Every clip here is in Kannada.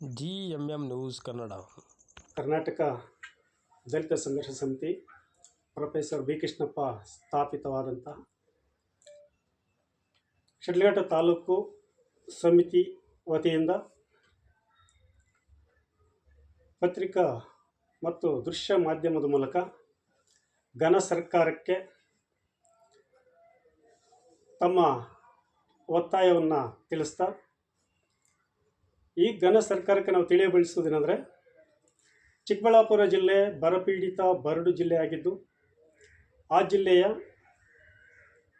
G M M news Kannada. Karnataka Dalita Sangharsha Samiti professor B Krishnappa ಸ್ಥಾಪಿತವಾದಂಥ Shidlaghatta taluk ಸಮಿತಿ ವತಿಯಿಂದ ಪತ್ರಿಕಾ ಮತ್ತು ದೃಶ್ಯ ಮಾಧ್ಯಮದ ಮೂಲಕ ಘನ ಸರ್ಕಾರಕ್ಕೆ ತಮ್ಮ ಒತ್ತಾಯವನ್ನು ತಿಳಿಸ್ತಾ ಈ ಘನ ಸರ್ಕಾರಕ್ಕೆ ನಾವು ತಿಳಿಯಬಡಿಸುವುದೇನೆಂದರೆ ಚಿಕ್ಕಬಳ್ಳಾಪುರ ಜಿಲ್ಲೆ ಬರಪೀಡಿತ ಬರಡು ಜಿಲ್ಲೆಯಾಗಿದ್ದು ಆ ಜಿಲ್ಲೆಯ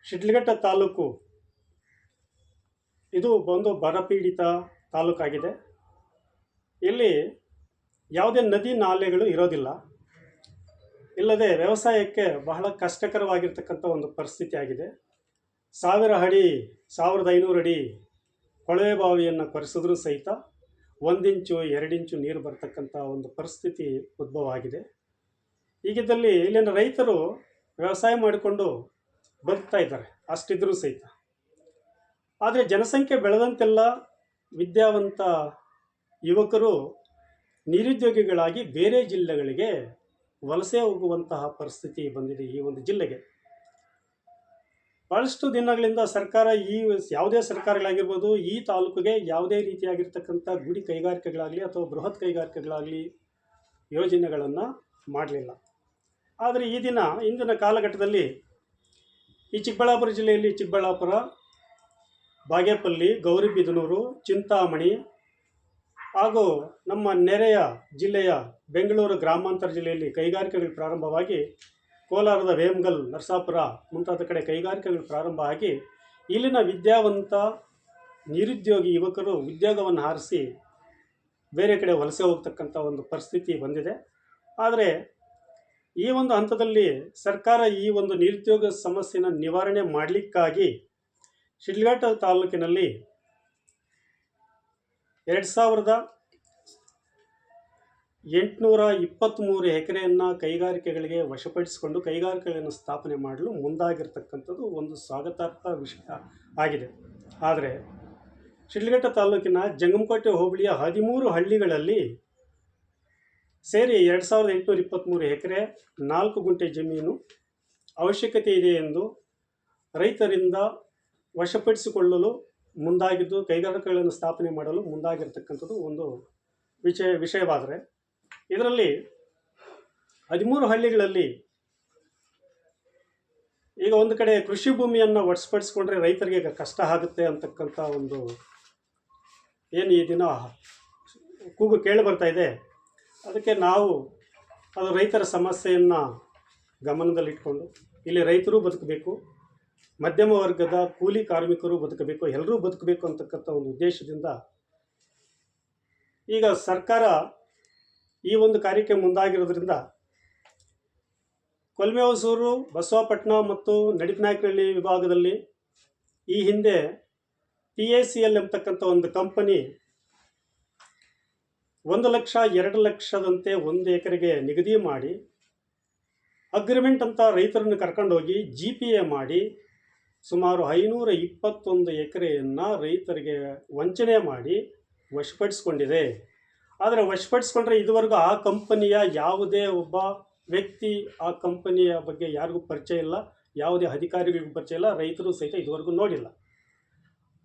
ಶಿಡ್ಲಘಟ್ಟ ತಾಲೂಕು ಇದು ಒಂದು ಬರಪೀಡಿತ ತಾಲೂಕಾಗಿದೆ. ಇಲ್ಲಿ ಯಾವುದೇ ನದಿ ನಾಲೆಗಳು ಇರೋದಿಲ್ಲ. ಇಲ್ಲದೆ ವ್ಯವಸಾಯಕ್ಕೆ ಬಹಳ ಕಷ್ಟಕರವಾಗಿರ್ತಕ್ಕಂಥ ಒಂದು ಪರಿಸ್ಥಿತಿ ಆಗಿದೆ. ಸಾವಿರ ಅಡಿ, ಸಾವಿರದ ಐನೂರು ಅಡಿ ಕೊಳವೆ ಬಾವಿಯನ್ನು ಕೊರೆಸಿದ್ರೂ ಸಹಿತ ಒಂದಿಂಚು, ಎರಡಿಂಚು ನೀರು ಬರ್ತಕ್ಕಂಥ ಒಂದು ಪರಿಸ್ಥಿತಿ ಉದ್ಭವ ಆಗಿದೆ. ಈಗಿದ್ದಲ್ಲಿ ಇಲ್ಲಿನ ರೈತರು ವ್ಯವಸಾಯ ಮಾಡಿಕೊಂಡು ಬದುಕ್ತಾ ಇದ್ದಾರೆ, ಅಷ್ಟಿದ್ರೂ ಸಹಿತ. ಆದರೆ ಜನಸಂಖ್ಯೆ ಬೆಳೆದಂತೆಲ್ಲ ವಿದ್ಯಾವಂತ ಯುವಕರು ನಿರುದ್ಯೋಗಿಗಳಾಗಿ ಬೇರೆ ಜಿಲ್ಲೆಗಳಿಗೆ ವಲಸೆ ಹೋಗುವಂತಹ ಪರಿಸ್ಥಿತಿ ಬಂದಿದೆ ಈ ಒಂದು ಜಿಲ್ಲೆಗೆ. ಭಾಳಷ್ಟು ದಿನಗಳಿಂದ ಸರ್ಕಾರ ಈ ಯಾವುದೇ ಸರ್ಕಾರಗಳಾಗಿರ್ಬೋದು, ಈ ತಾಲೂಕಿಗೆ ಯಾವುದೇ ರೀತಿಯಾಗಿರ್ತಕ್ಕಂಥ ಗುಡಿ ಕೈಗಾರಿಕೆಗಳಾಗಲಿ ಅಥವಾ ಬೃಹತ್ ಕೈಗಾರಿಕೆಗಳಾಗಲಿ ಯೋಜನೆಗಳನ್ನು ಮಾಡಲಿಲ್ಲ. ಆದರೆ ಈ ದಿನ, ಇಂದಿನ ಕಾಲಘಟ್ಟದಲ್ಲಿ ಈ ಚಿಕ್ಕಬಳ್ಳಾಪುರ ಜಿಲ್ಲೆಯಲ್ಲಿ ಚಿಕ್ಕಬಳ್ಳಾಪುರ, ಬಾಗೇಪಲ್ಲಿ, ಗೌರಿಬಿದನೂರು, ಚಿಂತಾಮಣಿ ಹಾಗೂ ನಮ್ಮ ನೆರೆಯ ಜಿಲ್ಲೆಯ ಬೆಂಗಳೂರು ಗ್ರಾಮಾಂತರ ಜಿಲ್ಲೆಯಲ್ಲಿ ಕೈಗಾರಿಕೆಗಳು ಪ್ರಾರಂಭವಾಗಿ ಕೋಲಾರದ ವೇಮಗಲ್ ನರಸಾಪುರ ಮುಂತಾದ ಕಡೆ ಕೈಗಾರಿಕೆಗಳು ಪ್ರಾರಂಭ ಆಗಿ ಇಲ್ಲಿನ ವಿದ್ಯಾವಂತ ನಿರುದ್ಯೋಗಿ ಯುವಕರು ಉದ್ಯೋಗವನ್ನು ಹಾರಿಸಿ ಬೇರೆ ಕಡೆ ವಲಸೆ ಹೋಗ್ತಕ್ಕಂಥ ಒಂದು ಪರಿಸ್ಥಿತಿ ಬಂದಿದೆ. ಆದರೆ ಈ ಒಂದು ಹಂತದಲ್ಲಿ ಸರ್ಕಾರ ಈ ಒಂದು ನಿರುದ್ಯೋಗ ಸಮಸ್ಯೆನ ನಿವಾರಣೆ ಮಾಡಲಿಕ್ಕಾಗಿ ಶಿಡ್ಲಘಟ್ಟ ತಾಲೂಕಿನಲ್ಲಿ ಎರಡು ಸಾವಿರದ ಎಂಟುನೂರ ಇಪ್ಪತ್ತ್ಮೂರು ಎಕರೆಯನ್ನು ಕೈಗಾರಿಕೆಗಳಿಗೆ ವಶಪಡಿಸಿಕೊಂಡು ಕೈಗಾರಿಕೆಗಳನ್ನು ಸ್ಥಾಪನೆ ಮಾಡಲು ಮುಂದಾಗಿರ್ತಕ್ಕಂಥದ್ದು ಒಂದು ಸ್ವಾಗತಾರ್ಹ ವಿಷಯ ಆಗಿದೆ. ಆದರೆ ಶಿಡ್ಲಘಟ್ಟ ತಾಲೂಕಿನ ಜಂಗಮಕೋಟೆ ಹೋಬಳಿಯ ಹದಿಮೂರು ಹಳ್ಳಿಗಳಲ್ಲಿ ಸೇರಿ ಎರಡು ಸಾವಿರದ ಎಂಟುನೂರ ಇಪ್ಪತ್ತ್ಮೂರು ಎಕರೆ ನಾಲ್ಕು ಗುಂಟೆ ಜಮೀನು ಅವಶ್ಯಕತೆ ಇದೆ ಎಂದು ರೈತರಿಂದ ವಶಪಡಿಸಿಕೊಳ್ಳಲು ಮುಂದಾಗಿದ್ದು, ಕೈಗಾರಿಕೆಗಳನ್ನು ಸ್ಥಾಪನೆ ಮಾಡಲು ಮುಂದಾಗಿರ್ತಕ್ಕಂಥದ್ದು ಒಂದು ವಿಷಯ ವಿಷಯವಾದರೆ ಇದರಲ್ಲಿ ಹದಿಮೂರು ಹಳ್ಳಿಗಳಲ್ಲಿ ಈಗ ಒಂದು ಕಡೆ ಕೃಷಿ ಭೂಮಿಯನ್ನು ಒಡಿಸ್ಪಡಿಸ್ಕೊಂಡ್ರೆ ರೈತರಿಗೆ ಈಗ ಕಷ್ಟ ಆಗುತ್ತೆ ಅಂತಕ್ಕಂಥ ಒಂದು ಏನು ಈ ದಿನ ಕೂಗು ಕೇಳಿ ಬರ್ತಾ ಇದೆ. ಅದಕ್ಕೆ ನಾವು ಅದು ರೈತರ ಸಮಸ್ಯೆಯನ್ನು ಗಮನದಲ್ಲಿಟ್ಕೊಂಡು ಇಲ್ಲಿ ರೈತರು ಬದುಕಬೇಕು, ಮಧ್ಯಮ ವರ್ಗದ ಕೂಲಿ ಕಾರ್ಮಿಕರು ಬದುಕಬೇಕು, ಎಲ್ಲರೂ ಬದುಕಬೇಕು ಅಂತಕ್ಕಂಥ ಒಂದು ಉದ್ದೇಶದಿಂದ ಈಗ ಸರ್ಕಾರ ಈ ಒಂದು ಕಾರ್ಯಕ್ಕೆ ಮುಂದಾಗಿರೋದ್ರಿಂದ ಕೊಲ್ಮೆ ಹೊಸೂರು ಬಸವಪಟ್ಟಣ ಮತ್ತು ನಡಿಪನಾಯಕನಹಳ್ಳಿ ವಿಭಾಗದಲ್ಲಿ ಈ ಹಿಂದೆ ಪಿ ಎ ಸಿ ಎಲ್ ಎಂಬತಕ್ಕಂಥ ಒಂದು ಕಂಪನಿ ಒಂದು ಲಕ್ಷ ಎರಡು ಲಕ್ಷದಂತೆ ಒಂದು ಎಕರೆಗೆ ನಿಗದಿ ಮಾಡಿ ಅಗ್ರಿಮೆಂಟ್ ಅಂತ ರೈತರನ್ನು ಕರ್ಕೊಂಡೋಗಿ ಜಿ ಪಿ ಎ ಮಾಡಿ ಸುಮಾರು ಐನೂರ ಇಪ್ಪತ್ತೊಂದು ಎಕರೆಯನ್ನು ರೈತರಿಗೆ ವಂಚನೆ ಮಾಡಿ ವಶಪಡಿಸ್ಕೊಂಡಿದೆ. ಆದರೆ ವಶಪಡಿಸ್ಕೊಂಡ್ರೆ ಇದುವರೆಗೂ ಆ ಕಂಪನಿಯ ಯಾವುದೇ ಒಬ್ಬ ವ್ಯಕ್ತಿ ಆ ಕಂಪನಿಯ ಬಗ್ಗೆ ಯಾರಿಗೂ ಪರಿಚಯ ಇಲ್ಲ, ಯಾವುದೇ ಅಧಿಕಾರಿಗಳಿಗೂ ಪರಿಚಯ ಇಲ್ಲ, ರೈತರು ಸಹಿತ ಇದುವರೆಗೂ ನೋಡಿಲ್ಲ.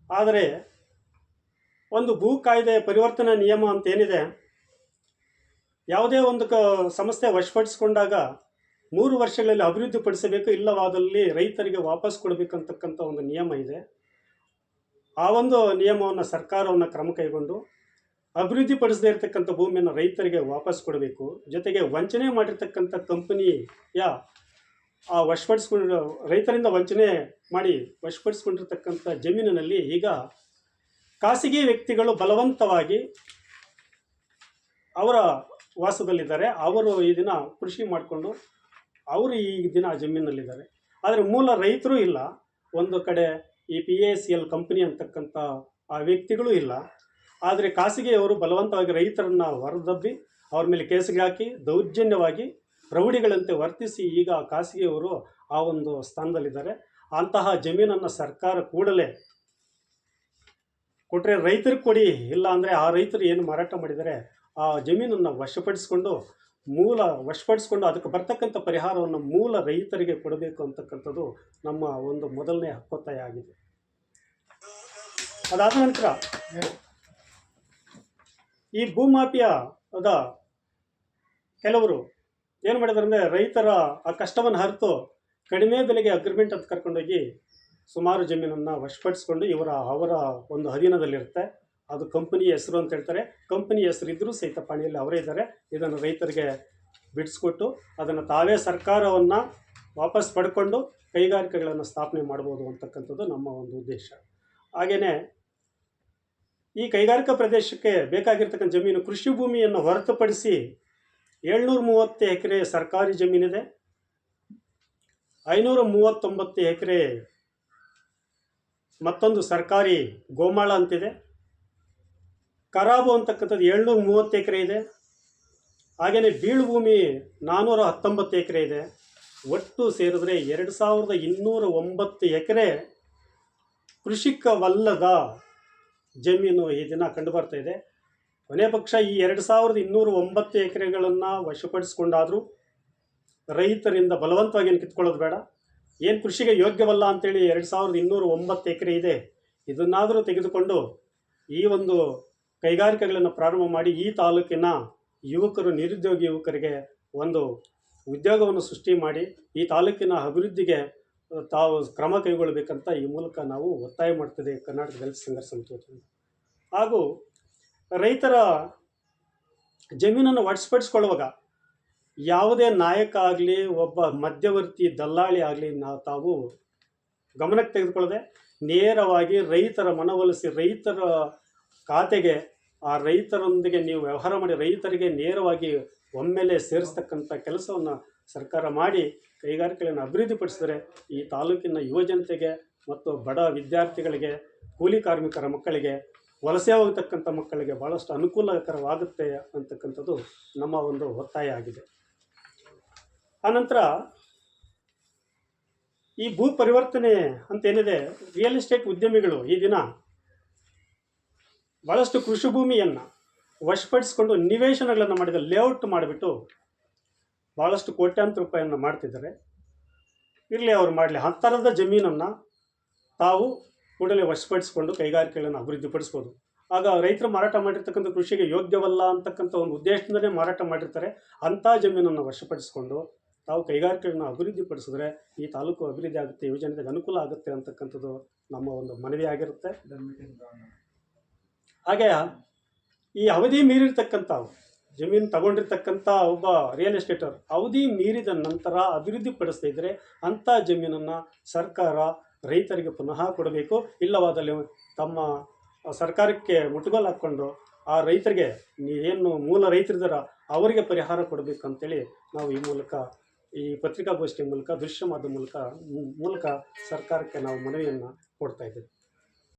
ಆದರೆ ಒಂದು ಭೂ ಕಾಯ್ದೆ ಪರಿವರ್ತನಾ ನಿಯಮ ಅಂತ ಏನಿದೆ, ಯಾವುದೇ ಒಂದು ಕ ಸಂಸ್ಥೆ ವಶಪಡಿಸ್ಕೊಂಡಾಗ ಮೂರು ವರ್ಷಗಳಲ್ಲಿ ಅಭಿವೃದ್ಧಿಪಡಿಸಬೇಕು ಇಲ್ಲವಾದಲ್ಲಿ ರೈತರಿಗೆ ವಾಪಸ್ ಕೊಡಬೇಕಂತಕ್ಕಂಥ ಒಂದು ನಿಯಮ ಇದೆ. ಆ ಒಂದು ನಿಯಮವನ್ನು ಸರ್ಕಾರವನ್ನು ಕ್ರಮ ಕೈಗೊಂಡು ಅಭಿವೃದ್ಧಿಪಡಿಸದೇ ಇರತಕ್ಕಂಥ ಭೂಮಿಯನ್ನು ರೈತರಿಗೆ ವಾಪಸ್ ಕೊಡಬೇಕು. ಜೊತೆಗೆ ವಂಚನೆ ಮಾಡಿರ್ತಕ್ಕಂಥ ಕಂಪನಿಯ ಆ ವಶಪಡಿಸ್ಕೊಂಡಿರೋ ರೈತರಿಂದ ವಂಚನೆ ಮಾಡಿ ವಶಪಡಿಸ್ಕೊಂಡಿರ್ತಕ್ಕಂಥ ಜಮೀನಿನಲ್ಲಿ ಈಗ ಖಾಸಗಿ ವ್ಯಕ್ತಿಗಳು ಬಲವಂತವಾಗಿ ಅವರ ವಾಸದಲ್ಲಿದ್ದಾರೆ. ಅವರು ಈ ದಿನ ಕೃಷಿ ಮಾಡಿಕೊಂಡು ಅವರು ಈ ದಿನ ಆ ಜಮೀನಲ್ಲಿದ್ದಾರೆ ಆದರೆ ಮೂಲ ರೈತರು ಇಲ್ಲ. ಒಂದು ಕಡೆ ಈ P A C L company ಅಂತಕ್ಕಂಥ ಆ ವ್ಯಕ್ತಿಗಳು ಇಲ್ಲ. ಆದರೆ ಖಾಸಗಿಯವರು ಬಲವಂತವಾಗಿ ರೈತರನ್ನು ಹೊರದಬ್ಬಿ ಅವ್ರ ಮೇಲೆ ಕೇಸಿಗೆ ಹಾಕಿ ದೌರ್ಜನ್ಯವಾಗಿ ರೌಡಿಗಳಂತೆ ವರ್ತಿಸಿ ಈಗ ಖಾಸಗಿಯವರು ಆ ಒಂದು ಸ್ಥಾನದಲ್ಲಿದ್ದಾರೆ. ಅಂತಹ ಜಮೀನನ್ನು ಸರ್ಕಾರ ಕೂಡಲೇ ಕೊಟ್ಟರೆ ರೈತರಿಗೆ ಕೊಡಿ, ಇಲ್ಲ ಅಂದರೆ ಆ ರೈತರು ಏನು ಮಾರಾಟ ಮಾಡಿದರೆ ಆ ಜಮೀನನ್ನು ವಶಪಡಿಸಿಕೊಂಡು ಮೂಲ ವಶಪಡಿಸಿಕೊಂಡು ಅದಕ್ಕೆ ಬರ್ತಕ್ಕಂಥ ಪರಿಹಾರವನ್ನು ಮೂಲ ರೈತರಿಗೆ ಕೊಡಬೇಕು ಅಂತಕ್ಕಂಥದ್ದು ನಮ್ಮ ಒಂದು ಮೊದಲನೇ ಹಕ್ಕೊತ್ತಾಯ ಆಗಿದೆ. ಅದಾದ ನಂತರ ಈ ಭೂಮಾಫಿಯಾದ ಕೆಲವರು ಏನು ಮಾಡಿದಾರೆ ಅಂದರೆ ರೈತರ ಆ ಕಷ್ಟವನ್ನು ಹರಿತು ಕಡಿಮೆ ಬೆಲೆಗೆ ಅಗ್ರಿಮೆಂಟ್ ಅಂತ ಕರ್ಕೊಂಡೋಗಿ ಸುಮಾರು ಜಮೀನನ್ನು ವಶಪಡಿಸ್ಕೊಂಡು ಇವರ, ಅವರ ಒಂದು ಅಧೀನದಲ್ಲಿರುತ್ತೆ. ಅದು ಕಂಪನಿ ಹೆಸರು ಅಂತ ಹೇಳ್ತಾರೆ. ಕಂಪನಿ ಹೆಸರು ಇದ್ದರೂ ಸಹಿತ ಪಾಣಿಯಲ್ಲಿ ಅವರೇ ಇದ್ದಾರೆ. ಇದನ್ನು ರೈತರಿಗೆ ಬಿಡಿಸ್ಕೊಟ್ಟು ಅದನ್ನು ತಾವೇ ಸರ್ಕಾರವನ್ನು ವಾಪಸ್ ಪಡ್ಕೊಂಡು ಕೈಗಾರಿಕೆಗಳನ್ನು ಸ್ಥಾಪನೆ ಮಾಡ್ಬೋದು ಅಂತಕ್ಕಂಥದ್ದು ನಮ್ಮ ಒಂದು ಉದ್ದೇಶ. ಹಾಗೆಯೇ ಈ ಕೈಗಾರಿಕಾ ಪ್ರದೇಶಕ್ಕೆ ಬೇಕಾಗಿರ್ತಕ್ಕಂಥ ಜಮೀನು ಕೃಷಿ ಭೂಮಿಯನ್ನು ಹೊರತುಪಡಿಸಿ ಏಳ್ನೂರ ಮೂವತ್ತು ಎಕರೆ ಸರ್ಕಾರಿ ಜಮೀನಿದೆ. ಐನೂರ ಮೂವತ್ತೊಂಬತ್ತು ಎಕರೆ ಮತ್ತೊಂದು ಸರ್ಕಾರಿ ಗೋಮಾಳ ಅಂತಿದೆ. ಕರಾಬು ಅಂತಕ್ಕಂಥದ್ದು ಏಳ್ನೂರ ಮೂವತ್ತು ಎಕರೆ ಇದೆ. ಹಾಗೆಯೇ ಬೀಳು ಭೂಮಿ ನಾನ್ನೂರ ಹತ್ತೊಂಬತ್ತು ಎಕರೆ ಇದೆ. ಒಟ್ಟು ಸೇರಿದ್ರೆ ಎರಡು ಸಾವಿರದ ಇನ್ನೂರ ಒಂಬತ್ತು ಎಕರೆ ಕೃಷಿಕವಲ್ಲದ ಜಮೀನು ಈ ದಿನ ಕಂಡುಬರ್ತಾ ಇದೆ. ಕೊನೆ ಪಕ್ಷ ಈ ಎರಡು ಸಾವಿರದ ಇನ್ನೂರ ಒಂಬತ್ತು ಎಕರೆಗಳನ್ನು ವಶಪಡಿಸ್ಕೊಂಡಾದರೂ ರೈತರಿಂದ ಬಲವಂತವಾಗಿ ಏನು ಕಿತ್ಕೊಳ್ಳೋದು ಬೇಡ. ಏನು ಕೃಷಿಗೆ ಯೋಗ್ಯವಲ್ಲ ಅಂತೇಳಿ ಎರಡು ಸಾವಿರದ ಇನ್ನೂರ ಒಂಬತ್ತು ಎಕರೆ ಇದೆ. ಇದನ್ನಾದರೂ ತೆಗೆದುಕೊಂಡು ಈ ಒಂದು ಕೈಗಾರಿಕೆಗಳನ್ನು ಪ್ರಾರಂಭ ಮಾಡಿ ಈ ತಾಲೂಕಿನ ಯುವಕರು, ನಿರುದ್ಯೋಗಿ ಯುವಕರಿಗೆ ಒಂದು ಉದ್ಯೋಗವನ್ನು ಸೃಷ್ಟಿ ಮಾಡಿ ಈ ತಾಲೂಕಿನ ಅಭಿವೃದ್ಧಿಗೆ ತಾವು ಕ್ರಮ ಕೈಗೊಳ್ಳಬೇಕಂತ ಈ ಮೂಲಕ ನಾವು ಒತ್ತಾಯ ಮಾಡ್ತಿದೆ ಕರ್ನಾಟಕ ದಲಿತ ಸಂಘರ್ಷ ಸಮಿತಿ ಹಾಗೂ ರೈತರ ಜಮೀನನ್ನು ವಡಿಸ್ಪಡಿಸ್ಕೊಳ್ಳುವಾಗ ಯಾವುದೇ ನಾಯಕ ಆಗಲಿ, ಒಬ್ಬ ಮಧ್ಯವರ್ತಿ ದಲ್ಲಾಳಿ ಆಗಲಿ ನಾವು ತಾವು ಗಮನಕ್ಕೆ ತೆಗೆದುಕೊಳ್ಳದೆ ನೇರವಾಗಿ ರೈತರ ಮನವೊಲಿಸಿ ರೈತರ ಖಾತೆಗೆ, ಆ ರೈತರೊಂದಿಗೆ ನೀವು ವ್ಯವಹಾರ ಮಾಡಿ ರೈತರಿಗೆ ನೇರವಾಗಿ ಒಮ್ಮೆಲೆ ಸೇರಿಸ್ತಕ್ಕಂಥ ಕೆಲಸವನ್ನು ಸರ್ಕಾರ ಮಾಡಿ ಕೈಗಾರಿಕೆಗಳನ್ನು ಅಭಿವೃದ್ಧಿಪಡಿಸಿದರೆ ಈ ತಾಲೂಕಿನ ಯುವಜನತೆಗೆ ಮತ್ತು ಬಡ ವಿದ್ಯಾರ್ಥಿಗಳಿಗೆ, ಕೂಲಿ ಕಾರ್ಮಿಕರ ಮಕ್ಕಳಿಗೆ, ವಲಸೆ ಹೋಗತಕ್ಕಂಥ ಮಕ್ಕಳಿಗೆ ಭಾಳಷ್ಟು ಅನುಕೂಲಕರವಾಗುತ್ತೆ ಅಂತಕ್ಕಂಥದ್ದು ನಮ್ಮ ಒಂದು ಒತ್ತಾಯ ಆಗಿದೆ. ಆನಂತರ ಈ ಭೂ ಪರಿವರ್ತನೆ ಅಂತೇನಿದೆ ರಿಯಲ್ ಎಸ್ಟೇಟ್ ಉದ್ಯಮಿಗಳು ಈ ದಿನ ಭಾಳಷ್ಟು ಕೃಷಿ ಭೂಮಿಯನ್ನು ವಶಪಡಿಸಿಕೊಂಡು ನಿವೇಶನಗಳನ್ನು ಮಾಡಿದ ಲೇಔಟ್ ಮಾಡಿಬಿಟ್ಟು ಭಾಳಷ್ಟು ಕೋಟ್ಯಾಂತರ ರೂಪಾಯಿಯನ್ನು ಮಾಡ್ತಿದ್ದಾರೆ. ಇರಲಿ ಅವರು ಮಾಡಲಿ, ಅಂತರದ ಜಮೀನನ್ನು ತಾವು ಕೂಡಲೇ ವಶಪಡಿಸಿಕೊಂಡು ಕೈಗಾರಿಕೆಗಳನ್ನು ಅಭಿವೃದ್ಧಿಪಡಿಸ್ಬೋದು. ಆಗ ರೈತರು ಮಾರಾಟ ಮಾಡಿರ್ತಕ್ಕಂಥ ಕೃಷಿಗೆ ಯೋಗ್ಯವಲ್ಲ ಅಂತಕ್ಕಂಥ ಒಂದು ಉದ್ದೇಶದಿಂದಲೇ ಮಾರಾಟ ಮಾಡಿರ್ತಾರೆ. ಅಂಥ ಜಮೀನನ್ನು ವಶಪಡಿಸಿಕೊಂಡು ತಾವು ಕೈಗಾರಿಕೆಗಳನ್ನು ಅಭಿವೃದ್ಧಿಪಡಿಸಿದ್ರೆ ಈ ತಾಲೂಕು ಅಭಿವೃದ್ಧಿ ಆಗುತ್ತೆ ಯುವಜನತೆಗೆ ಅನುಕೂಲ ಆಗುತ್ತೆ ಅಂತಕ್ಕಂಥದ್ದು ನಮ್ಮ ಒಂದು ಮನವಿ ಆಗಿರುತ್ತೆ. ಹಾಗೆ ಈ ಅವಧಿ ಮೀರಿರ್ತಕ್ಕಂಥವು ಜಮೀನು ತಗೊಂಡಿರ್ತಕ್ಕಂಥ ಒಬ್ಬ ರಿಯಲ್ ಎಸ್ಟೇಟರ್ ಅವಧಿ ಮೀರಿದ ನಂತರ ಅಭಿವೃದ್ಧಿಪಡಿಸ್ತಾ ಇದ್ದರೆ ಅಂಥ ಜಮೀನನ್ನು ಸರ್ಕಾರ ರೈತರಿಗೆ ಪುನಃ ಕೊಡಬೇಕು. ಇಲ್ಲವಾದಲ್ಲಿ ತಮ್ಮ ಸರ್ಕಾರಕ್ಕೆ ಮುಟ್ಟುಗೋಲು ಹಾಕ್ಕೊಂಡು ಆ ರೈತರಿಗೆ ಏನು ಮೂಲ ರೈತರಿದ್ದಾರ, ಅವರಿಗೆ ಪರಿಹಾರ ಕೊಡಬೇಕು ಅಂತೇಳಿ ನಾವು ಈ ಮೂಲಕ, ಈ ಪತ್ರಿಕಾಗೋಷ್ಠಿ ಮೂಲಕ, ದೃಶ್ಯ ಮಾಧ್ಯಮ ಮೂಲಕ ಮೂಲಕ ಸರ್ಕಾರಕ್ಕೆ ನಾವು ಮನವಿಯನ್ನು ಕೊಡ್ತಾ ಇದ್ದೇವೆ.